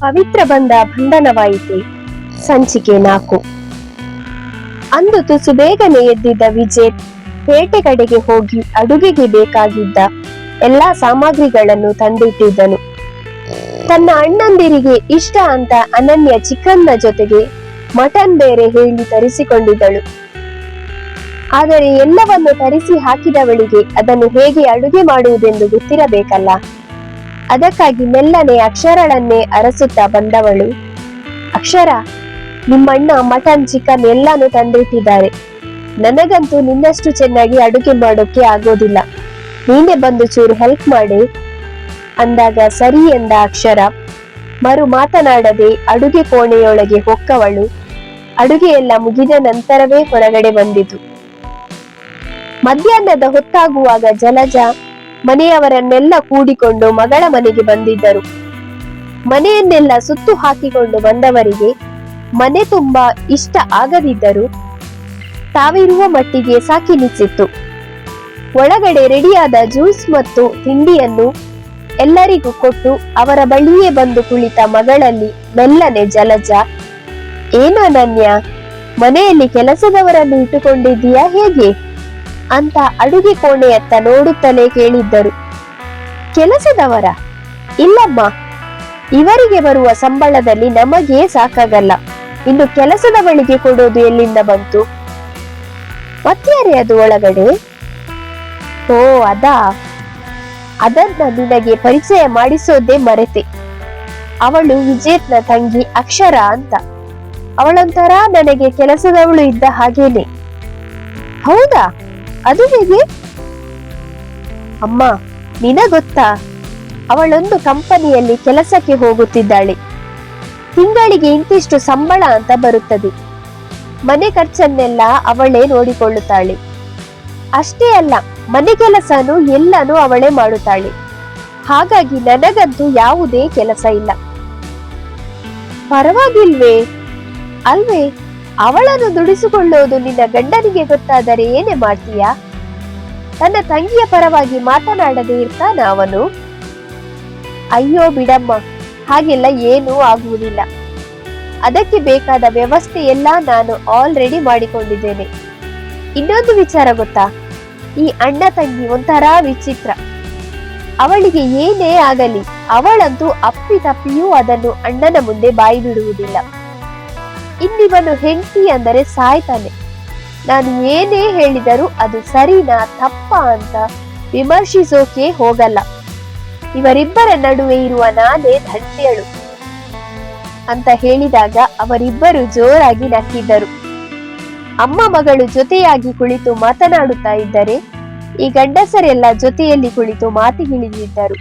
ಪವಿತ್ರ ಬಂದ ಬಂಧನವಾಯಿತೆ. ಸಂಚಿಕೆ ನಾಲ್ಕು. ಅಂದು ತುಸು ಬೇಗನೆ ಎದ್ದಿದ್ದ ವಿಜಯ್ ಪೇಟೆ ಕಡೆಗೆ ಹೋಗಿ ಅಡುಗೆಗೆ ಬೇಕಾಗಿದ್ದ ಎಲ್ಲಾ ಸಾಮಗ್ರಿಗಳನ್ನು ತಂದಿಟ್ಟಿದ್ದನು. ತನ್ನ ಅಣ್ಣಂದಿರಿಗೆ ಇಷ್ಟ ಅಂತ ಅನನ್ಯ ಚಿಕನ್ನ ಜೊತೆಗೆ ಮಟನ್ ಬೇರೆ ಹೇಳಿ ತರಿಸಿಕೊಂಡಿದ್ದಳು. ಆದರೆ ಎಲ್ಲವನ್ನು ತರಿಸಿ ಹಾಕಿದವಳಿಗೆ ಅದನ್ನು ಹೇಗೆ ಅಡುಗೆ ಮಾಡುವುದೆಂದು ಗೊತ್ತಿರಬೇಕಲ್ಲ. ಅದಕ್ಕಾಗಿ ಮೆಲ್ಲನೆ ಅಕ್ಷರಳನ್ನೇ ಅರಸುತ್ತಾ ಬಂದವಳು. ಅಕ್ಷರ, ನಿಮ್ಮಣ್ಣ ಮಟನ್ ಚಿಕನ್ ಎಲ್ಲಾನು ತಂದಿಟ್ಟಿದ್ದಾರೆ. ನನಗಂತೂ ನಿನ್ನಷ್ಟು ಚೆನ್ನಾಗಿ ಅಡುಗೆ ಮಾಡೋಕೆ ಆಗೋದಿಲ್ಲ. ನೀನೇ ಬಂದು ಚೂರು ಹೆಲ್ಪ್ ಮಾಡಿ. ಅಂದಾಗ ಸರಿ ಎಂದ ಅಕ್ಷರ. ಮರು ಮಾತನಾಡದೆ ಅಡುಗೆ ಕೋಣೆಯೊಳಗೆ ಹೊಕ್ಕವಳು. ಅಡುಗೆ ಎಲ್ಲ ಮುಗಿದ ನಂತರವೇ ಹೊರಗಡೆ ಬಂದಿತು. ಮಧ್ಯಾಹ್ನದ ಹೊತ್ತಾಗುವಾಗ ಜಲಜ ಮನೆಯವರನ್ನೆಲ್ಲ ಕೂಡಿಕೊಂಡು ಮಗಳ ಮನೆಗೆ ಬಂದಿದ್ದರು. ಮನೆಯನ್ನೆಲ್ಲ ಸುತ್ತು ಹಾಕಿಕೊಂಡು ಬಂದವರಿಗೆ ಮನೆ ತುಂಬಾ ಇಷ್ಟ ಆಗದಿದ್ದರು ತಾವಿರುವ ಮಟ್ಟಿಗೆ ಸಾಕಿನಿಸಿತ್ತು ಒಳಗಡೆ ರೆಡಿಯಾದ ಜ್ಯೂಸ್ ಮತ್ತು ತಿಂಡಿಯನ್ನು ಎಲ್ಲರಿಗೂ ಕೊಟ್ಟು ಅವರ ಬಳಿಯೇ ಬಂದು ಕುಳಿತ ಮಗಳಲ್ಲಿ ಮೆಲ್ಲನೆ ಜಲಜ ಏನು ಅನನ್ಯ ಮನೆಯಲ್ಲಿ ಕೆಲಸದವರನ್ನು ಇಟ್ಟುಕೊಂಡಿದ್ದೀಯಾ ಹೇಗೆ? ಅಂತ ಅಡುಗೆ ಕೋಣೆಯತ್ತ ನೋಡುತ್ತಲೇ ಕೇಳಿದ್ದರು. ಕೆಲಸದವರ? ಇಲ್ಲಮ್ಮ, ಇವರಿಗೆ ಬರುವ ಸಂಬಳದಲ್ಲಿ ನಮಗೆ ಸಾಕಾಗಲ್ಲ. ಇನ್ನು ಕೆಲಸದವಳಿಗೆ ಕೊಡೋದು ಎಲ್ಲಿಂದ ಬಂತು? ಮತ್ಯಾರೇ ಅದು ಒಳಗಡೆ? ಓ, ಅದಾ? ಅದನ್ನ ನಿನಗೆ ಪರಿಚಯ ಮಾಡಿಸೋದೇ ಮರೆತೆ. ಅವಳು ವಿಜೇತ್ನ ತಂಗಿ ಅಕ್ಷರ ಅಂತ. ಅವಳೊಂಥರ ನನಗೆ ಕೆಲಸದವಳು ಇದ್ದ ಹಾಗೇನೆ. ಹೌದಾ? ಅದು ಹೇಗೆ? ಅಮ್ಮ ನಿನ ಗೊತ್ತಾ ಅವಳೊಂದು ಕಂಪನಿಯಲ್ಲಿ ಕೆಲಸಕ್ಕೆ ಹೋಗುತ್ತಿದ್ದಾಳೆ. ತಿಂಗಳಿಗೆ ಇಂತಿಷ್ಟು ಸಂಬಳ ಅಂತ ಬರುತ್ತದೆ. ಮನೆ ಖರ್ಚನ್ನೆಲ್ಲ ಅವಳೇ ನೋಡಿಕೊಳ್ಳುತ್ತಾಳೆ. ಅಷ್ಟೇ ಅಲ್ಲ, ಮನೆ ಕೆಲಸನು ಎಲ್ಲನೂ ಅವಳೇ ಮಾಡುತ್ತಾಳೆ. ಹಾಗಾಗಿ ನನಗಂತೂ ಯಾವುದೇ ಕೆಲಸ ಇಲ್ಲ. ಪರವಾಗಿಲ್ವೇ? ಅಲ್ವೇ? ಅವಳನ್ನು ದುಡಿಸಿಕೊಳ್ಳುವುದು ನಿನ್ನ ಗಂಡನಿಗೆ ಗೊತ್ತಾದರೆ ಏನೇ ಮಾಡ್ತೀಯಾ? ತನ್ನ ತಂಗಿಯ ಪರವಾಗಿ ಮಾತನಾಡದೆ ಇರ್ತಾನ ಅವನು ಅಯ್ಯೋ ಬಿಡಮ್ಮ, ಹಾಗೆಲ್ಲ ಏನೂ ಆಗುವುದಿಲ್ಲ. ಅದಕ್ಕೆ ಬೇಕಾದ ವ್ಯವಸ್ಥೆ ಎಲ್ಲ ನಾನು ಆಲ್ರೆಡಿ ಮಾಡಿಕೊಂಡಿದ್ದೇನೆ. ಇನ್ನೊಂದು ವಿಚಾರ ಗೊತ್ತಾ? ಈ ಅಣ್ಣ ತಂಗಿ ಒಂಥರ ವಿಚಿತ್ರ. ಅವಳಿಗೆ ಏನೇ ಆಗಲಿ, ಅವಳಂತೂ ಅಪ್ಪಿ ತಪ್ಪಿಯೂ ಅದನ್ನು ಅಣ್ಣನ ಮುಂದೆ ಬಾಯಿ ಬಿಡುವುದಿಲ್ಲ. ಇನ್ನಿವನು ಹೆಂಡತಿ ಅಂದರೆ ಸಾಯ್ತಾನೆ. ನಾನು ಏನೇ ಹೇಳಿದರೂ ಅದು ಸರಿನಾ ತಪ್ಪ ಅಂತ ವಿಮರ್ಶಿಸೋಕೆ ಹೋಗಲ್ಲ. ಇವರಿಬ್ಬರ ನಡುವೆ ಇರುವ ನಾನೇ ಧನ್ಯಳು ಅಂತ ಹೇಳಿದಾಗ ಅವರಿಬ್ಬರು ಜೋರಾಗಿ ನಕ್ಕಿದ್ದರು. ಅಮ್ಮ ಮಗಳು ಜೊತೆಯಾಗಿ ಕುಳಿತು ಮಾತನಾಡುತ್ತಾ ಇದ್ದರೆ, ಈ ಗಂಡಸರೆಲ್ಲ ಜೊತೆಯಲ್ಲಿ ಕುಳಿತು ಮಾತಿಗಿಳಿದಿದ್ದರು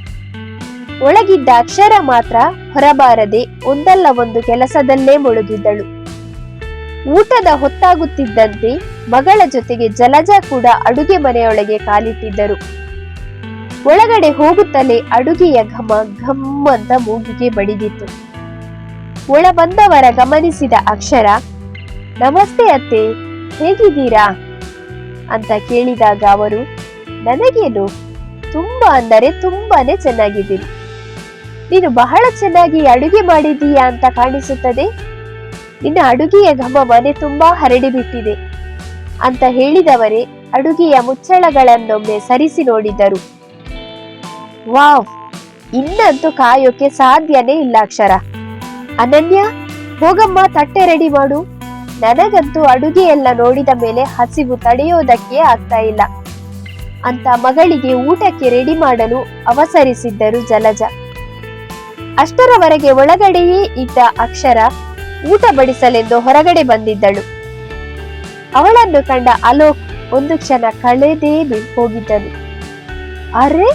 ಒಳಗಿದ್ದ ಅಕ್ಷರ ಮಾತ್ರ ಹೊರಬಾರದೆ ಒಂದಲ್ಲ ಒಂದು ಕೆಲಸದಲ್ಲೇ ಮುಳುಗಿದ್ದಳು. ಊಟದ ಹೊತ್ತಾಗುತ್ತಿದ್ದಂತೆ ಮಗಳ ಜೊತೆಗೆ ಜಲಜ ಕೂಡ ಅಡುಗೆ ಮನೆಯೊಳಗೆ ಕಾಲಿಟ್ಟಿದ್ದರು. ಒಳಗಡೆ ಹೋಗುತ್ತಲೇ ಅಡುಗೆಯ ಘಮ ಘಮ್ ಅಂತ ಮೂಗಿಗೆ ಬಡಿದಿತ್ತು. ಒಳ ಬಂದವರ ಗಮನಿಸಿದ ಅಕ್ಷರ, ನಮಸ್ತೆ ಅತ್ತೆ, ಹೇಗಿದ್ದೀರಾ? ಅಂತ ಕೇಳಿದಾಗ ಅವರು, ನನಗೇನು ತುಂಬಾ ಅಂದರೆ ತುಂಬಾನೇ ಚೆನ್ನಾಗಿದ್ದೀನಿ. ನೀನು ಬಹಳ ಚೆನ್ನಾಗಿ ಅಡುಗೆ ಮಾಡಿದ್ದೀಯಾ ಅಂತ ಕಾಣಿಸುತ್ತದೆ? ನಿನ್ನ ಅಡುಗೆಯ ಘಮ ಮನೆ ತುಂಬಾ ಹರಡಿಬಿಟ್ಟಿದೆ ಅಂತ ಹೇಳಿದವರೇ ಅಡುಗೆಯ ಮುಚ್ಚಳಗಳನ್ನೊಮ್ಮೆ ಸರಿಸಿ ನೋಡಿದರು. ವಾವ್! ಇನ್ನಂತೂ ಕಾಯೋಕೆ ಸಾಧ್ಯನೇ ಇಲ್ಲ ಅಕ್ಷರ. ಅನನ್ಯ, ಹೋಗಮ್ಮ, ತಟ್ಟೆ ರೆಡಿ ಮಾಡು. ನನಗಂತೂ ಅಡುಗೆಯೆಲ್ಲ ನೋಡಿದ ಮೇಲೆ ಹಸಿವು ತಡೆಯೋದಕ್ಕೆ ಆಗ್ತಾ ಇಲ್ಲ ಅಂತ ಮಗಳಿಗೆ ಊಟಕ್ಕೆ ರೆಡಿ ಮಾಡಲು ಅವಸರಿಸಿದ್ದರು ಜಲಜ. ಅಷ್ಟರವರೆಗೆ ಒಳಗಡೆಯೇ ಇದ್ದ ಅಕ್ಷರ ಊಟ ಬಡಿಸಲೆಂದು ಹೊರಗಡೆ ಬಂದಿದ್ದಳು. ಅವಳನ್ನು ಕಂಡ ಅಲೋಕ್ ಒಂದು ಕ್ಷಣ ಕಳೆದೇ ಹೋಗಿದ್ದನು ಅರೆ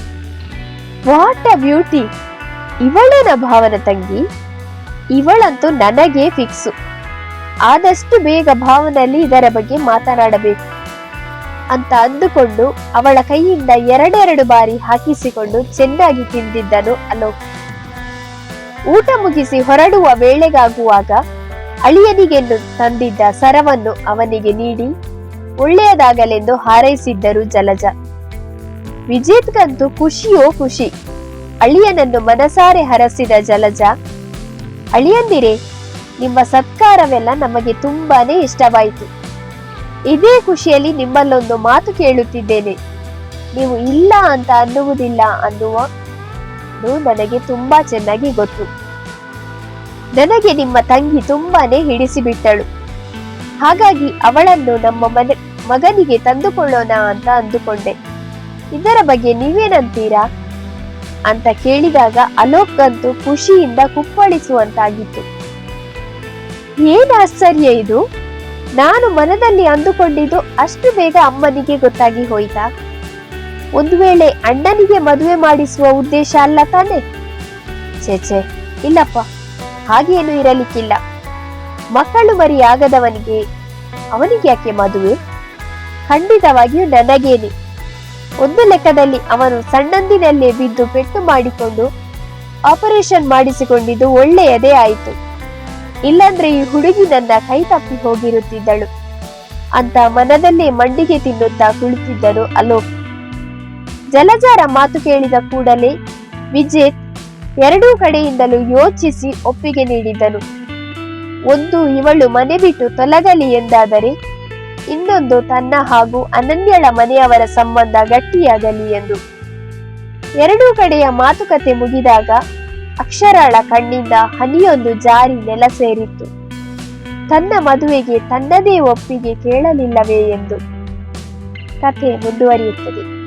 ವಾಟ್ ಅ ಬ್ಯೂಟಿ ಇವಳೇನ ಭಾವನ ತಂಗಿ? ಇವಳಂತೂ ನನಗೆ ಫಿಕ್ಸು ಆದಷ್ಟು ಬೇಗ ಭಾವನಲ್ಲಿ ಇದರ ಬಗ್ಗೆ ಮಾತನಾಡಬೇಕು ಅಂತ ಅಂದುಕೊಂಡು ಅವಳ ಕೈಯಿಂದ ಎರಡೆರಡು ಬಾರಿ ಹಾಕಿಸಿಕೊಂಡು ಚೆನ್ನಾಗಿ ತಿಂದಿದ್ದನು ಅಲೋಕ್. ಊಟ ಮುಗಿಸಿ ಹೊರಡುವ ವೇಳೆಗಾಗುವಾಗ ಅಳಿಯನಿಗೆಂದು ತಂದಿದ್ದ ಸರವನ್ನು ಅವನಿಗೆ ನೀಡಿ ಒಳ್ಳೆಯದಾಗಲೆಂದು ಹಾರೈಸಿದ್ದರು ಜಲಜ. ವಿಜೇತ್ಗಂತೂ ಖುಷಿಯೋ ಖುಷಿ. ಅಳಿಯನನ್ನು ಮನಸಾರೆ ಹರಸಿದ ಜಲಜ, ಅಳಿಯಂದಿರೆ, ನಿಮ್ಮ ಸತ್ಕಾರವೆಲ್ಲ ನಮಗೆ ತುಂಬಾನೇ ಇಷ್ಟವಾಯಿತು. ಇದೇ ಖುಷಿಯಲ್ಲಿ ನಿಮ್ಮಲ್ಲೊಂದು ಮಾತು ಕೇಳುತ್ತಿದ್ದೇನೆ. ನೀವು ಇಲ್ಲ ಅಂತ ಅನ್ನುವುದಿಲ್ಲ, ಅನ್ನುವ ಅದು ನನಗೆ ತುಂಬಾ ಚೆನ್ನಾಗಿ ಗೊತ್ತು. ನನಗೆ ನಿಮ್ಮ ತಂಗಿ ತುಂಬಾನೇ ಹಿಡಿಸಿಬಿಟ್ಟಳು. ಹಾಗಾಗಿ ಅವಳನ್ನು ನಮ್ಮ ಮನೆ, ಮಗನಿಗೆ ತಂದುಕೊಳ್ಳೋಣ ಅಂತ ಅಂದುಕೊಂಡೆ. ಇದರ ಬಗ್ಗೆ ನೀವೇನಂತೀರಾ? ಅಂತ ಕೇಳಿದಾಗ ಅಲೋಕ್ ಅಂತೂ ಖುಷಿಯಿಂದ ಕುಪ್ಪಳಿಸುವಂತಾಗಿತ್ತು. ಏನ್ ಆಶ್ಚರ್ಯ ಇದು? ನಾನು ಮನದಲ್ಲಿ ಅಂದುಕೊಂಡಿದ್ದು ಅಷ್ಟು ಬೇಗ ಅಮ್ಮನಿಗೆ ಗೊತ್ತಾಗಿ ಹೋಯ್ತಾ? ಒಂದು ವೇಳೆ ಅಣ್ಣನಿಗೆ ಮದುವೆ ಮಾಡಿಸುವ ಉದ್ದೇಶ ಅಲ್ಲ ತಾನೆ? ಛೇ ಇಲ್ಲಪ್ಪ, ಹಾಗೇನು ಇರಲಿಕ್ಕಿಲ್ಲ. ಮಕ್ಕಳು ಮರಿ ಆಗದವನಿಗೆ ಅವನಿಗೆ ಯಾಕೆ ಮದುವೆ? ಖಂಡಿತವಾಗಿಯೂ ನನಗೇನೆ. ಒಂದು ಲೆಕ್ಕದಲ್ಲಿ ಅವನು ಸಣ್ಣಂದಿನಲ್ಲೇ ಬಿದ್ದು ಪೆಟ್ಟು ಮಾಡಿಕೊಂಡು ಆಪರೇಷನ್ ಮಾಡಿಸಿಕೊಂಡಿದ್ದು ಒಳ್ಳೆಯದೇ ಆಯಿತು. ಇಲ್ಲಾಂದ್ರೆ ಈ ಹುಡುಗಿ ನನ್ನ ಕೈ ತಪ್ಪಿ ಹೋಗಿರುತ್ತಿದ್ದಳು. ಅಂತ ಮನದಲ್ಲೇ ಮಂಡಿಗೆ ತಿನ್ನುತ್ತಾ ಕುಳಿತಿದ್ದರು ಅಲೋಕ್. ಜಲಜಾರ ಮಾತು ಕೇಳಿದ ಕೂಡಲೇ ವಿಜೇತ್ ಎರಡೂ ಕಡೆಯಿಂದಲೂ ಯೋಚಿಸಿ ಒಪ್ಪಿಗೆ ನೀಡಿದನು. ಒಂದು ಇವಳು ಮನೆ ಬಿಟ್ಟು ತೊಲಗಲಿ ಎಂದಾದರೆ ಇನ್ನೊಂದು ತನ್ನ ಹಾಗೂ ಅನನ್ಯಳ ಮನೆಯವರ ಸಂಬಂಧ ಗಟ್ಟಿಯಾಗಲಿ ಎಂದು. ಎರಡೂ ಕಡೆಯ ಮಾತುಕತೆ ಮುಗಿದಾಗ ಅಕ್ಷರಾಳ ಕಣ್ಣಿಂದ ಹನಿಯೊಂದು ಜಾರಿ ನೆಲ ಸೇರಿತ್ತು. ತನ್ನ ಮದುವೆಗೆ ತನ್ನದೇ ಒಪ್ಪಿಗೆ ಕೇಳಲಿಲ್ಲವೇ ಎಂದು ಕಥೆ ಮುಂದುವರಿಯುತ್ತದೆ.